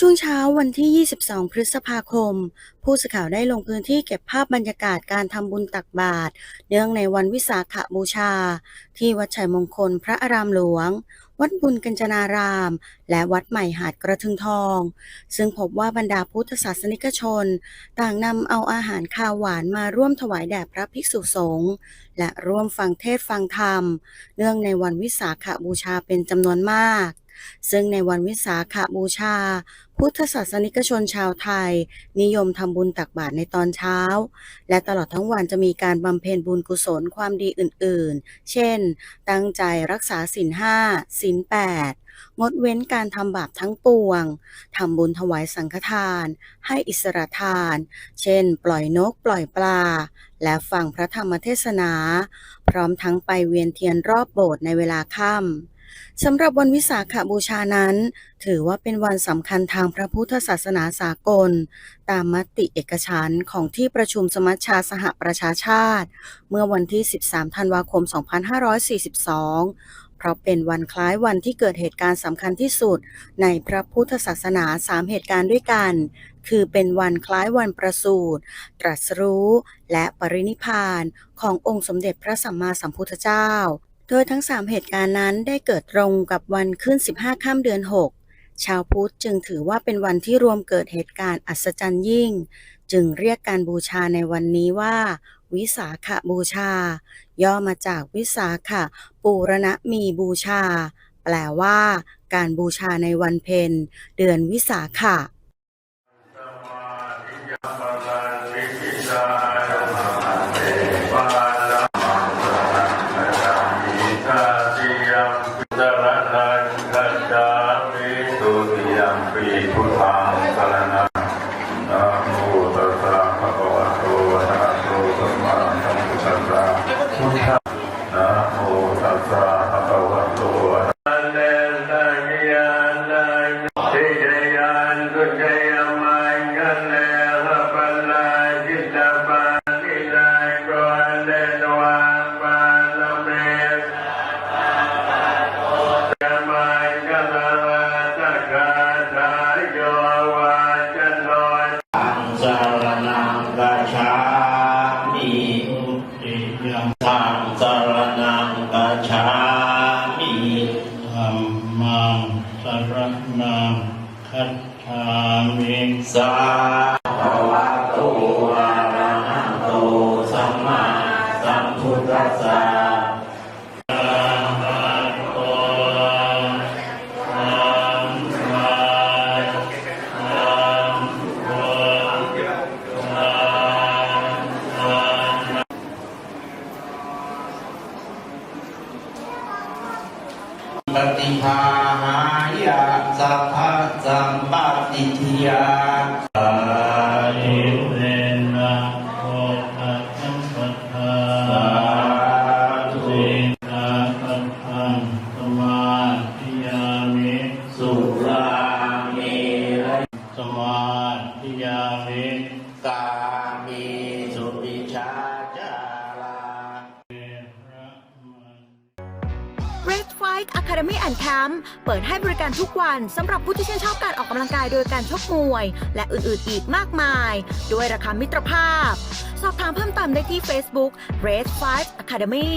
ช่วงเช้าวันที่ 22 พฤษภาคม ผู้สื่อข่าวได้ลงพื้นที่เก็บภาพบรรยากาศการทำบุญตักบาตรเนื่องในวันวิสาขบูชา ที่วัดชัยมงคลพระอารามหลวง วัดบุญกัญจนาราม และวัดใหม่หาดกระทึงทอง ซึ่งพบว่าบรรดาพุทธศาสนิกชน ต่างนำเอาอาหารคาวหวานมาร่วมถวายแด่พระภิกษุสงฆ์และร่วมฟังเทศฟังธรรม เนื่องในวันวิสาขบูชาเป็นจำนวนมาก ซึ่งในวันวิสาขบูชา พุทธศาสนิกชนชาวไทย นิยมทำบุญตักบาตรในตอนเช้า และตลอดทั้งวันจะมีการบำเพ็ญบุญกุศลความดีอื่นๆ เช่น ตั้งใจรักษาศีลห้าศีลแปดงดเว้นการทำบาปทั้งปวง ทำบุญถวายสังฆทาน ให้อิสระทาน เช่น ปล่อยนกปล่อยปลา และฟังพระธรรมเทศนา พร้อมทั้งไปเวียนเทียนรอบโบสถ์ในเวลาค่ำ สำหรับวันวิสาขบูชานั้น ถือว่าเป็นวันสำคัญทางพระพุทธศาสนาสากล ตามมติเอกฉันของที่ประชุมสมัชชาสหประชาชาติ เมื่อวันที่ 13 ธันวาคม 2542 เพราะเป็นวันคล้ายวันที่เกิดเหตุการณ์สำคัญที่สุด ในพระพุทธศาสนา 3 เหตุการณ์ด้วยกัน คือเป็นวันคล้ายวันประสูติตรัสรู้ และปรินิพานขององค์สมเด็จพระสัมมาสัมพุทธเจ้า โดยทั้ง 3 เหตุการณ์นั้นได้เกิดตรงกับวันขึ้น 15ค่ำเดือน 6 ชาวพุทธจึงถือว่าเป็นวันที่รวมเกิดเหตุการณ์อัศจรรย์ยิ่ง จึงเรียกการบูชาในวันนี้ว่า วิสาขบูชา ย่อมาจากวิสาขปูรณมีบูชา แปลว่า การบูชาในวันเพ็ญเดือนวิสาขะ พุทธั นังคัจฉามิสาภวะตอะระหะโตสัมมาสัมพุทธัสสะอะระหะโตสัมมาสัมพุทธัสสะปฏิภาหา สัพพะสัมปติทิยาสาอิเรนะโอทัสัมปทาสาธุนาคันธังสมาธิยามิสุรามิสมาธิยามิ Red Fight Academy and Camp เปิดให้บริการทุกวันสำหรับผู้ที่ชื่นชอบการออกกำลังกายโดยการชกมวย และอื่นๆอีกมากมาย ด้วยราคามิตรภาพ สอบถามเพิ่มเติมได้ที่ Facebook Red 5 Academy